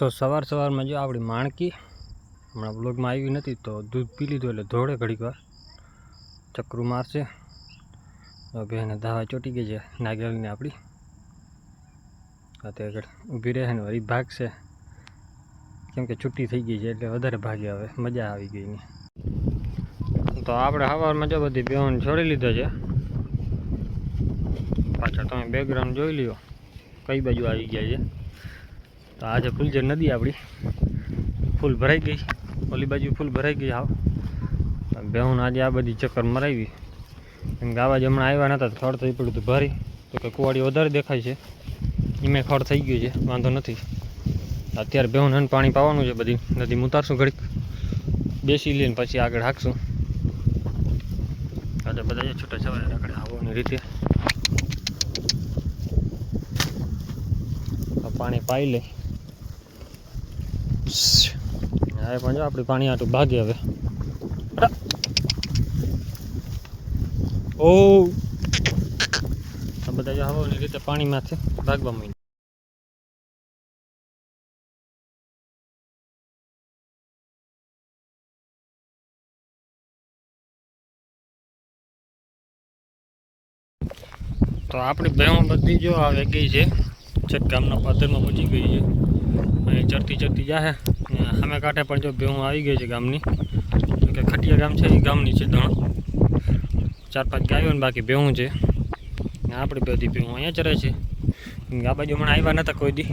તો સવાર સવારમાં જો આપણી માણકી, હમણાં બ્લોગમાં આવી નથી તો દૂધ પી લીધું એટલે ધોળે ઘડીક વાર. ચક્રું મારશે. તો બેને ધાવા ચોટી ગઈ છે નાગેલને આપણી. અત્યારે આગળ ઊભી રહે ને વળી ભાગશે. કેમ કે છુટ્ટી થઈ ગઈ છે એટલે વધારે ભાગે હવે, મજા આવી ગઈ ની તો આપણે સવારમાં જો બધી બેહોને છોડી લીધો છે. પાછળ તમે બેકગ્રાઉન્ડ જોઈ લ્યો. કઈ બાજુ આવી ગયા છે? તો આજે ફૂલજર નદી આપણી, ફૂલ ભરાઈ ગઈ ઓલી બાજુ ફૂલ ભરાઈ ગઈ હાવ બેહુન આજે આ બધી ચક્કર મરાવી. કે આવા જ હમણાં આવ્યા નતા, તો ખડ થઈ પડ્યું હતું ભારી. તો કે કુવાડી વધારે દેખાય છે. એમાં ખડ થઈ ગયું છે, વાંધો નથી. અત્યારે બેહુન હન પાણી પાવાનું છે બધી. નદી ઉતારશું ઘડીક. બેસી લઈને પછી આગળ હાંકશું. આજે બધા છૂટા છવાય આગળ આવવાની રીતે. પાણી પાઈ લે હવે પણ જો, આપણી પાણી આટું ભાગે હવે. ઓ! આ બધા જો હવાની રીતે પાણીમાંથી ભાગવા માંડ્યા. તો આપણી બેહો બધી જો આ વેગી છે. છઠ ગામના પાદરમાં પહોંચી ગઈ છે. અહીં ચડતી ચડતી જાહે. સામે કાંઠે પણ જો ભેહું આવી ગઈ છે ગામની કે ખટિયા ગામ છે એ ગામની છે ત્રણ ચાર પાંચ ગાયો ને બાકી બેહું છે. આપણી બધી ભેહું અહીંયા ચરે છે. આ બાજુ હમણાં આવ્યા નહોતા કોઈ દી.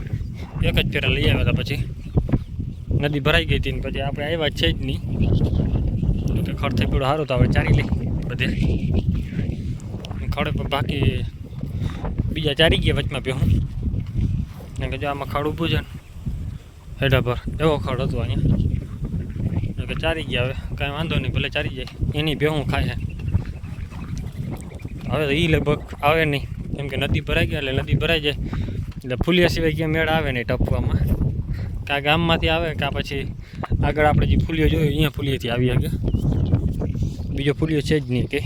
એક જ ફેરા લઈ આવ્યા હતા પછી. નદી ભરાઈ ગઈ હતી ને પછી આપણે આવ્યા છે જ નહીં. કે ખડ થઈ પડ્યું સારું તો આપણે ચારી લઈ બધે. ખડે બાકી બીજા ચારી ગયા વચમાં બેહું ને કે જો આમાં ખડ ઊભું છે ને હેઠા પર. એવો ખડ હતો અહીંયા. કે ચારી ગયા હવે. કાંઈ વાંધો નહીં, ભલે ચારી જાય. એની ભેહું ખાય હવે એ લગભગ આવે નહીં. કેમ કે નદી ભરાઈ ગયા એટલે નદી ભરાઈ જાય. એટલે ફૂલિયા સિવાય ક્યાં મેળ આવે નહીં ટપવામાં. કાં ગામમાંથી આવે, કાં પછી આગળ આપણે જે ફૂલિયો જોયું, અહીંયા ફૂલિયાથી આવી શકે બીજો ફૂલિયો છે જ નહીં કે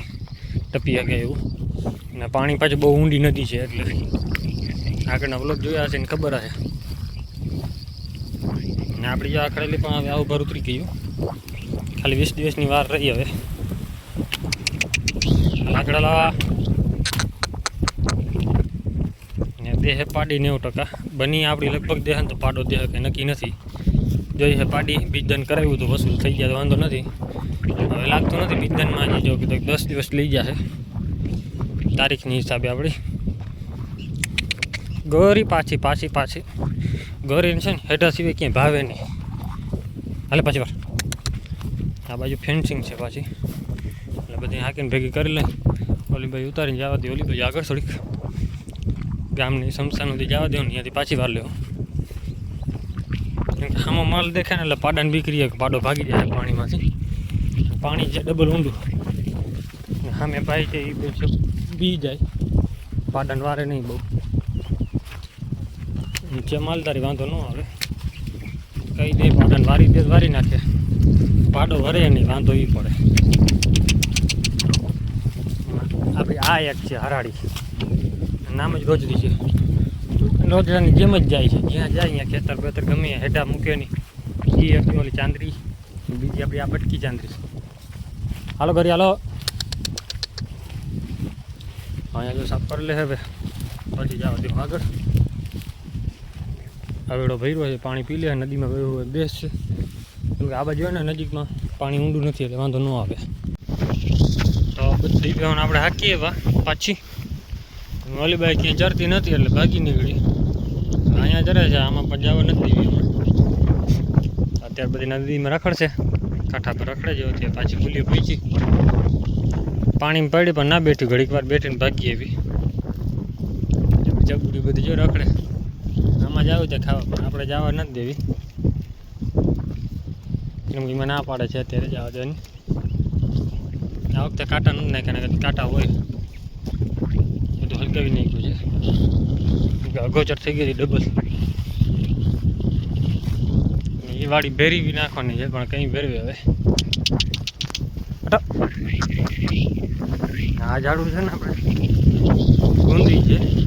ટપી શકે એવું. અને પાણી પાછું બહુ ઊંડી નદી છે એટલે. આગળના બ્લોક જોયા હશે ને ખબર હશે. ને આપણી જે આખડેલી પણ હવે આવું ભર ઉતરી ગયું. ખાલી વીસ દિવસની વાર રહી હવે. આકડેલા ને દેહે પાડી નેવું ટકા. બની આપણી લગભગ દેહ તો પાડો દેહ કંઈ નક્કી નથી. જોઈ છે પાડી, બીજદાન કરાવ્યું હતું વસૂલ થઈ ગયા તો વાંધો નથી. હવે લાગતું નથી બીજદાનમાં જો કીધું દસ દિવસ લઈ જશે તારીખની હિસાબે આપણી ગોરી પાછી પાછી પાછી. ગોરીને છે ને હેઠા સિવાય ક્યાંય ભાવે નહીં. હાલે પાછી વાર. આ બાજુ ફેન્સિંગ છે પાછી. એટલે બધી હાકીને ભેગી કરી લે. ઓલી ભાઈ ઉતારીને જવા દે. ઓલી બાજુ આગળ થોડીક. ગામની સુધી જવા દો ને ત્યાંથી પાછી વાર લેવો કેમ કે આમાં માલ દેખાય ને એટલે પાડાને બીકરી પાડો ભાગી જાય પાણીમાંથી. પાણી છે ડબલ ઊંડું. સામે ભાઈ છે એ બી જાય. પાડાને વારે નહીં બહુ. નીચે માલધારી વાંધો ન આવે. કઈ દે પાડાને વારી દે, વારી નાખે. પાડો વરે નહીં, વાંધો એ પડે. આપણી આ એક છે હરાડી નામ જ રોજડી છે. રોજડાની જેમ જ જાય છે. જ્યાં જાય, ત્યાં ખેતર બેતર ગમે હેઠા મૂકે નહીં. એ આપણી ઓલી ચાંદરી. બીજી આપણી આ બટકી ચાંદરી. હાલો, ઘરે હાલો. અહીંયા જો સાફ કરી લે હવે. પછી જાઓ દો આગળ. હવેડો ભર્યો છે, પાણી પી લે નદીમાં ગયું હોય, બેસ છે. કેમ કે આ બાજુ હોય ને નજીકમાં પાણી ઊંડું નથી એટલે વાંધો ન આવે. તો બધી બેહોને આપણે હાકીએ પાછી. ઓલી બાઈ ક્યાંય ચરતી નથી એટલે ભાગી નીકળી. અહીંયા ચરે છે, આમાં પણ જવા નથી અત્યારે બધી નદીમાં રખડશે કાંઠા પર રખડે છે, અત્યારે પાછી ખુલ્લી પીચી પાણીમાં પડી પણ ના બેઠી, ઘડીક વાર બેઠીને ભાગી એવી જબડી બધી જો રખડે. આમાં જાવ ત્યાં ખાવા. પણ આપણે જવા નથી દેવી. કેમ કે ના પાડે છે, અત્યારે જવા દેવાની આ વખતે કાંટા નથી નાખ્યા કાંટા હોય. બધું હલકાવી નાખ્યું છે. અગોચર થઈ ગઈ ડબલ એ વાડી ભેરી બી નાખવાની છે, પણ કંઈ ભેરવી હવે. આ ઝાડું છે ને આપણે. ગુંદી છે.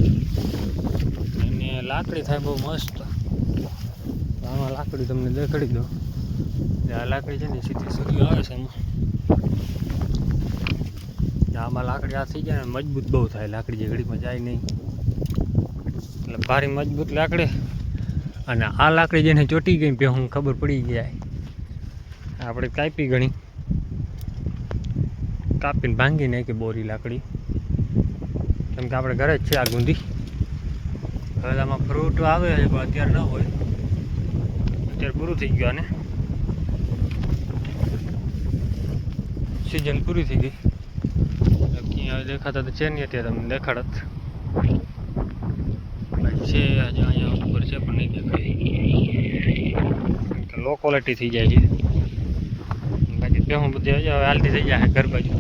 લાકડી થાય બહુ મસ્ત. આમાં લાકડી તમને દેખાડી દો આ લાકડી છે ને સીધી સૂર્ય આવે છે એમાં. આમાં લાકડી આ થઈ જાય ને મજબૂત બહુ થાય. લાકડી જે ઘડીમાં જાય નહીં. એટલે ભારી મજબૂત લાકડી. અને આ લાકડી જેને ચોટી ગઈ પે હું ખબર પડી જાય. આપણે કાપી ગણી. કાપીને ભાંગી નાખી બોરી લાકડી. કેમ કે આપણે ઘરે જ છે આ ગુંદી આમાં ફ્રૂટ આવે છે, પણ અત્યારે ન હોય. અત્યારે પૂરું થઈ ગયું આને. સિઝન પૂરી થઈ ગઈ. અહીંયા દેખાતા તો છે નહીં અત્યારે તમને દેખાડત. છે આજે અહીંયા ઉપર છે, પણ નહીં દેખાય. લો ક્વોલિટી થઈ જાય છે. બાકી પેહું બધી હવે હાલતી થઈ જાય ઘર બાજુ.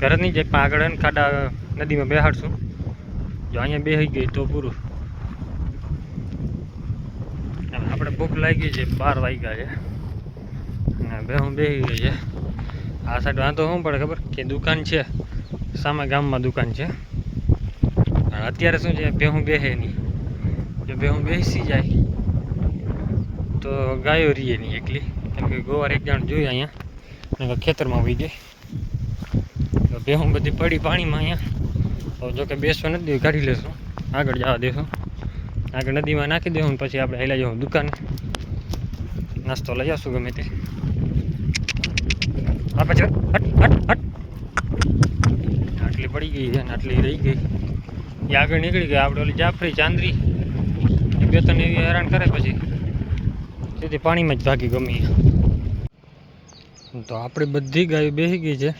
ઘર જ નહીં જાય, પણ આગળ ખાડા નદીમાં બેહાડશું. જો અહીંયા બેસી ગઈ તો પૂરું હવે આપણે ભૂખ લાગી છે, બાર વાગ્યા છે. અને બે હું બેસી ગઈ છે. આ સાઈડ વાંધો શું પડે ખબર? કે દુકાન છે, સામે ગામમાં દુકાન છે. અત્યારે શું છે ભેહું બેસે નહીં. જો ભેહું બેસી જાય. તો ગાયો રહીએ નહીં એકલી. કેમ કે ગોવાર એક જણ જોઈએ અહીંયા. ખેતરમાં વહી તો ભેહું બધી પડી પાણીમાં અહીંયા. તો જોકે બેસવા નથી કાઢી લેશું. આગળ જવા દેશું. આગળ નદીમાં નાખી દેવું પછી આપણે હેલા જવું દુકાન. નાસ્તો લઈ આવશું ગમે તે. આટલી પડી ગઈ છે આટલી રહી ગઈ. એ આગળ નીકળી ગઈ, આપણે ઓલી જાફરી ચાંદરી. એ બે ત્રણ એવી હેરાન કરે પછી. સીધી પાણીમાં જ ભાગી ગમી તો આપણે બધી ગાયો બેસી ગઈ છે.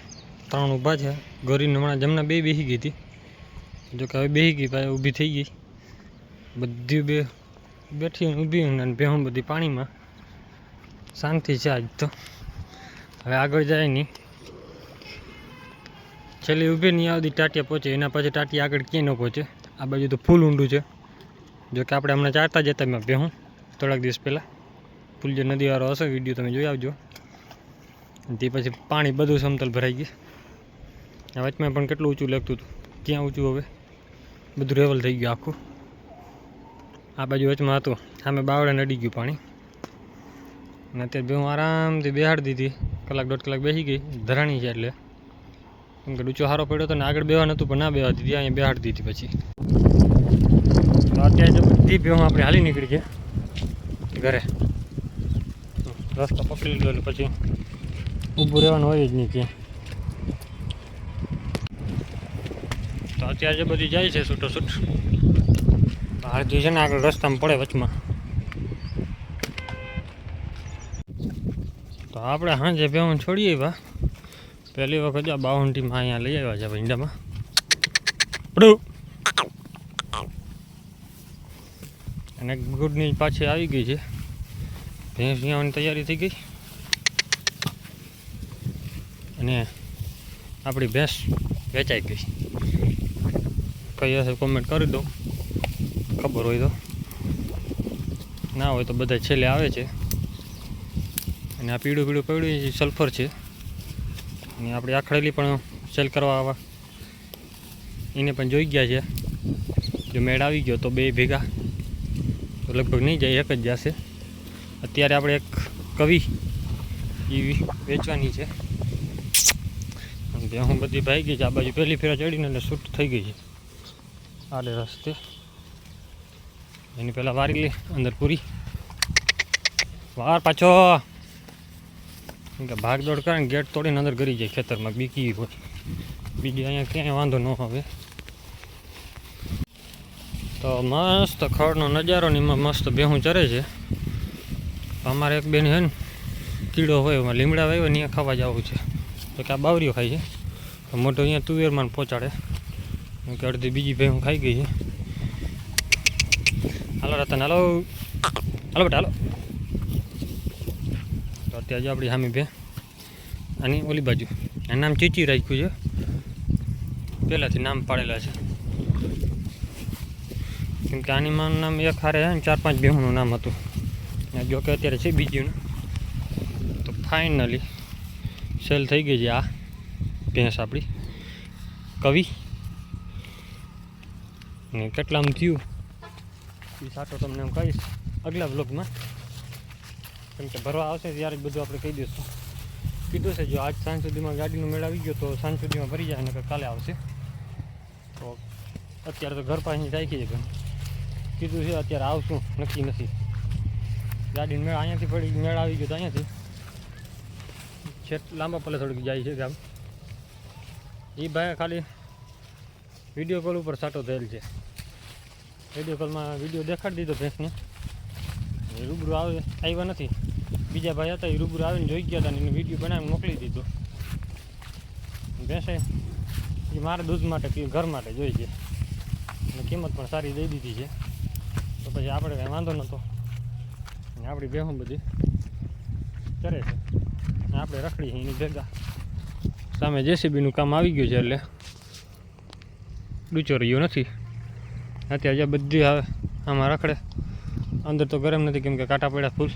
ત્રણ ઊભા છે. ગરીને હમણાં જમણા બે બેસી ગઈ હતી. જો કે હવે બેસી ગઈ ભાઈ ઊભી થઈ ગઈ. બધી બે બેઠી ઊભી અને ભેહું બધી પાણીમાં. શાંતિ છે આજ તો. હવે આગળ જાય નહીં. છેલ્લી ઊભી નહીં આવતી ટાટિયા પહોંચે. એના પછી ટાટિયા આગળ ક્યાંય ન પહોંચે. આ બાજુ તો ફૂલ ઊંડું છે. જો કે આપણે હમણાં ચારતા જતા મેં ભેહું. થોડાક દિવસ પહેલાં. ફૂલ જે નદીવાળો હશે, વીડિયો તમે જોઈ આવજો. તે પછી પાણી બધું સમતલ ભરાઈ ગયું. વચમાં પણ કેટલું ઊંચું લાગતું હતું. ક્યાં ઊંચું હવે? બધું રેવલ થઈ ગયું આખું. આ બાજુ વચમાં હતું. સામે બાવળે નડી ગયું પાણી. અને અત્યારે હું આરામથી બેહાડી દીધી. કલાક દોઢ કલાક બેસી ગઈ. ધરાણી છે એટલે. કેમ કે ડૂચો સારો પડ્યો હતો ને આગળ બેવા નહોતું, પણ ના બેવા દીધી. અહીંયા બેહાડી દીધી પછી. તો અત્યારે જો બધી ભેહું આપણે હાલી નીકળી ગયા ઘરે. રસ્તો પકડી લીધો એટલે પછી ઊભું રહેવાનું હોય જ નહીં ક્યાં તો અત્યારે જે બધી જાય છે છૂટો છૂટ હાલથી છે ને આગળ રસ્તામાં પડે વચમાં. તો આપણે સાંજે બેહું છોડીએ ભા પહેલી વખત આ બાઉન્ડ્રીમાં અહીંયા લઈ આવ્યા છે ભીંડામાં અને ગુડની પાછી આવી ગઈ છે. ભેંસ આવવાની તૈયારી થઈ ગઈ. અને આપણી ભેંસ વેચાઈ ગઈ. કઈ હશે કોમેન્ટ કરી દો. ખબર હોય તો. ના હોય તો બધા છેલ્લે આવે છે. અને આ પીળું પીળું પડ્યું એ સલ્ફર છે. અને આપણે આખડેલી પણ સેલ કરવા આવા. એને પણ જોઈ ગયા છે. જો મેળ આવી ગયો તો બે ભેગા. તો લગભગ નહીં જાય, એક જ જશે. અત્યારે આપણે એક કવિ એ વેચવાની છે. અને હું બધી ભાઈ ગઈ છે આ બાજુ પહેલી ફેરા ચડીને એટલે શૂટ થઈ ગઈ છે. આડે રસ્તે. એની પહેલાં વારી લે અંદર પૂરી. વાર પાછો. કે ભાગ દોડ કરે ગેટ તોડીને અંદર કરી જાય ખેતરમાં, બીકી હોય. બીજી અહીંયા ક્યાંય વાંધો ન આવે. તો મસ્ત ખડનો નજારો ને એમાં મસ્ત ભેહું ચરે છે. અમારે એક બેન છે ને, કીડો હોય, એમાં લીમડા હોય ને અહીંયા ખાવા જવું છે. તો કે આ બાવરીઓ ખાય છે. મોટો અહીંયા તુવેરમાં પહોંચાડે કે અડધી બીજી ભેહું ખાઈ ગઈ છે. હાલો રતન, હાલો. હાલો બેટા, હાલો. તો અત્યારે જો આપણી સામે બે. અને ઓલી બાજુ. એનું નામ ચીચી રાખ્યું છે. પહેલાંથી નામ પાડેલા છે. કેમ કે આની માનું નામ એક હારે છે ને ચાર પાંચ બહેનનું નામ હતું. જો કે અત્યારે છે બીજું તો ફાઇનલી સેલ થઈ ગઈ છે આ ભેંસ આપણી. કવિ. ને કેટલામ થયું. એ સાટો તમને એમ કહીશ આગલા બ્લોગમાં કેમ કે ભરવા આવશે ત્યારે બધું આપણે કહી દઈશું. કીધું છે જો આજ સાંજ સુધીમાં ગાડીનો મેળ આવી ગયો તો સાંજ સુધીમાં ભરી જાય, નકર કાલે આવશે. તો અત્યારે તો ઘર પાસેની રાખી છે કીધું છે અત્યારે આવશું, નક્કી નથી. ગાડીનો મેળ અહીંયાથી પડી, મેળ આવી ગયો તો અહીંયાથી. છેટ લાંબા પલે થોડીક જાય છે ગામ. એ ભાઈ ખાલી વીડિયો કોલ ઉપર સાટો થયેલ છે. વીડિયો કોલમાં વીડિયો દેખાડી દીધો ભેંસને. એ રૂબરૂ આવે, આવ્યા નથી. બીજા ભાઈ હતા, એ રૂબરૂ આવીને જોઈ ગયા હતા ને એને વીડિયો બનાવીને મોકલી દીધો. ભેંસે એ મારા દૂધ માટે કે ઘર માટે જોઈ છે અને કિંમત પણ સારી દઈ દીધી છે. તો પછી આપણે કાંઈ વાંધો નહોતો. ને આપણી બેહું બધી કરે છે. ને આપણે રખડી એની ભેગા. સામે જેસીબીનું કામ આવી ગયું છે એટલે ડૂચો નથી. અત્યારે જે બધી આવે, આમાં રખડે. અંદર તો ગરમ નથી, કેમ કે કાંટા પડ્યા ફૂલ.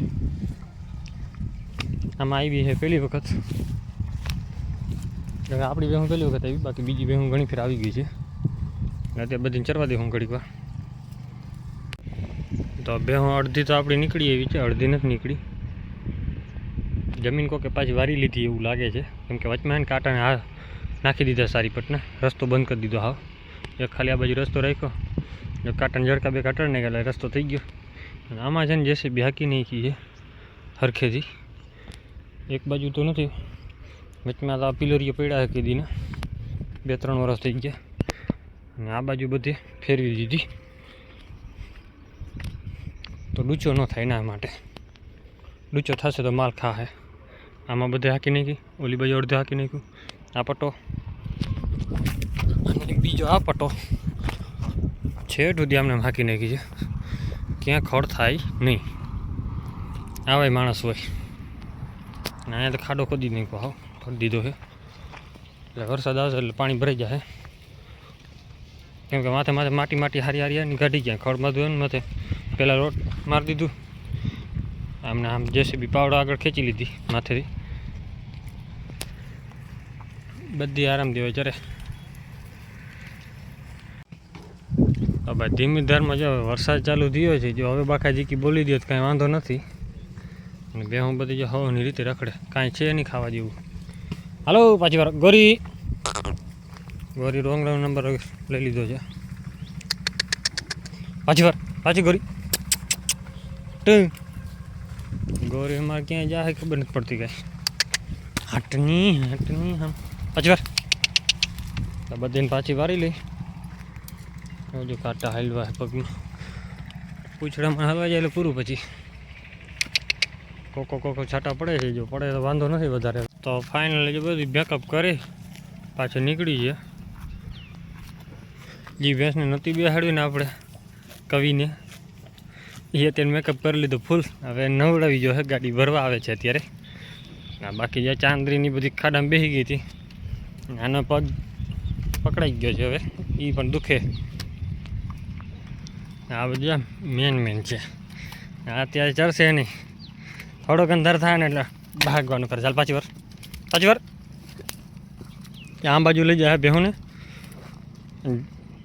આમાં આવી છે પહેલી વખત. એટલે આપણી બેહું પહેલી વખત આવી, બાકી બીજી બેહું ઘણી ફેર આવી ગઈ છે. અત્યારે બધીને ચરવા દે હું ઘડીક વાર. તો બેહું અડધી તો આપણી નીકળી એવી છે, અડધી નથી નીકળી. જમીન કોકે પાછી વારી લીધી એવું લાગે છે. કેમ કે વચમાં કાંટાને હા નાખી દીધા સારી પટના. રસ્તો બંધ કરી દીધો હાવ. એક ખાલી આ બાજુ રસ્તો રાખ્યો. જો કાંટાને જડકા બે કાંટા ને એટલે રસ્તો થઈ ગયો. અને આમાં છે ને જેસીબી હાકી નાખી છે, હરખેથી. એક બાજુ તો નથી, વચમાં આ પિલરીઓ પડ્યા છે કીધીને બે ત્રણ વરસ થઈ ગયા. અને આ બાજુ બધી ફેરવી દીધી. તો ડૂચો ન થાય એના માટે. ડૂચો થશે તો માલ ખાશે આમાં બધે હાકી નાખી, ઓલી બાજુ અડધે હાકી નાખ્યું. આ પટ્ટો અને બીજો આ પટ્ટો છેટ સુધી આમને આમ હાકી નાખી છે. ક્યાં ખડ થાય નહીં. આવાય માણસ હોય. અને અહીંયા તો ખાડો ખોદી નાખ્યો હાવ ખોદી દીધો છે. એટલે વરસાદ આવશે એટલે પાણી ભરાઈ જાય કેમ કે માથે માથે માટી માટી હારી હારી ની કાઢી ગયા. ખડ એમ માથે. પહેલાં રોડ મારી દીધું. આમને આમ જેસીબી પાવડો આગળ ખેંચી લીધી માથેથી. બધી આરામ દેવાય ચરે. તો ભાઈ ધીમી ધારમાં જો વરસાદ ચાલુ થયો છે, જો હવે બાકાજીકી બોલી દે તો કાંઈ વાંધો નથી. અને બે હું બધી જો હવાની રીતે રખડે, કાંઈ છે નહીં ખાવા જેવું. હાલો, પાછી વાર ગોરી. ગોરી રોંગ નંબર લઈ લીધો છે. પાછી વાર, પાછી ગોરી. ટું. ગોરી અમારે ક્યાંય જાય ખબર નથી પડતી કાંઈ. હટની હટની, હમ. પાછી વાર. બધીને પાછી વારી લઈ. જો કાંટા હાલવા પગમાં પૂછડામાં હાલવા જાય એટલે પૂરું પછી. કોકો કોકો છાંટા પડે છે, જો પડે તો વાંધો નથી વધારે. તો ફાઇનલી જો બધી બેકઅપ કરી, પાછું નીકળી છે જે ભેંસને નહોતી બેસાડવીને આપણે, કવિને. એ અત્યારે મેકઅપ કરી લીધું ફૂલ હવે નવડાવી જો હે ગાડી ભરવા આવે છે અત્યારે. ના બાકી જે ચાંદરીની બધી ખાડામાં બેસી ગઈ હતી. આનો પગ પકડાઈ ગયો છે હવે. એ પણ દુખે. આ બધું મેન મેન છે. આ અત્યારે ચડશે નહીં. થોડોક અંધાર થાય ને એટલે ભાગવાનું કરે. ચાલ, પાછી વાર. પાછી વાર. આમ બાજુ લઈ જાય બેહુને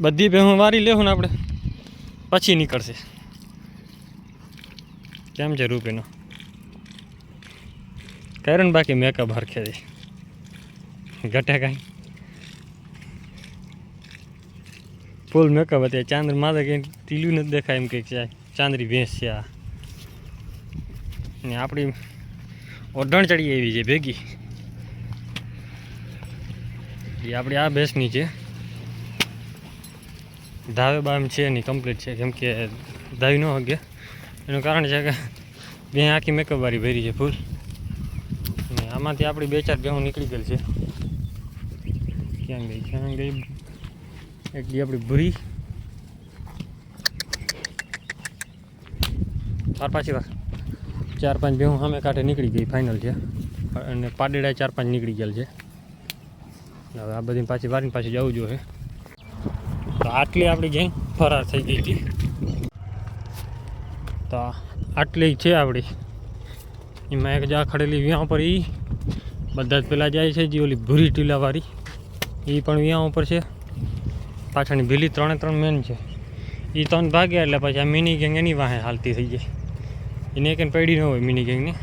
બધી બેહું વારી લેવું ને આપણે. પછી નીકળશે. કેમ છે રૂપીનો? ને બાકી મેકઅપ હરખે ઘટે કાંઈ? ફૂલ મેકઅપ હતી ચાંદ્ર માથે કંઈ ટીલું નથી દેખાય એમ કંઈક છે. ચાંદરી ભેંસ છે આ. ને આપણી ઓઢણ ચડી એવી છે ભેગી. એ આપણી આ ભેંસની છે. ધાવે બામ છે એની કમ્પ્લીટ છે, કેમ કે ધાવી ન હગે. એનું કારણ છે કે બે આખી મેકઅપ વાળી ભરી છે ફૂલ ને આમાંથી આપણી બે ચાર બેહું નીકળી ગયેલ છે. ક્યાં ગઈ ક્યાં ગઈ? દી આપણી ભૂરી. ચાર પાંચ વાર ચાર પાંચ બેહું સામે કાંઠે નીકળી ગઈ ફાઇનલ છે. અને પાડેડા ચાર પાંચ નીકળી ગયેલ છે. હવે આ બધી પાછી વારીને પાછી જવું જોઈએ. તો આટલી આપણી ગેંગ ફરાર થઈ ગઈ હતી. તો આટલી છે આપણી. એમાં એક જા ખડેલી વ્યાં ઉપર એ બધા જ પેલા જાય છે, જે ઓલી ભૂરી ટીલાવાળી. એ પણ વ્યાં ઉપર છે. પાછળની ભીલી ત્રણે ત્રણ મેન છે. એ ત્રણ ભાગ્યા એટલે પછી આ મિની ગેંગ એની વાહે હાલતી થઈ જાય. એને એક પડી ન હોય મિની ગેંગની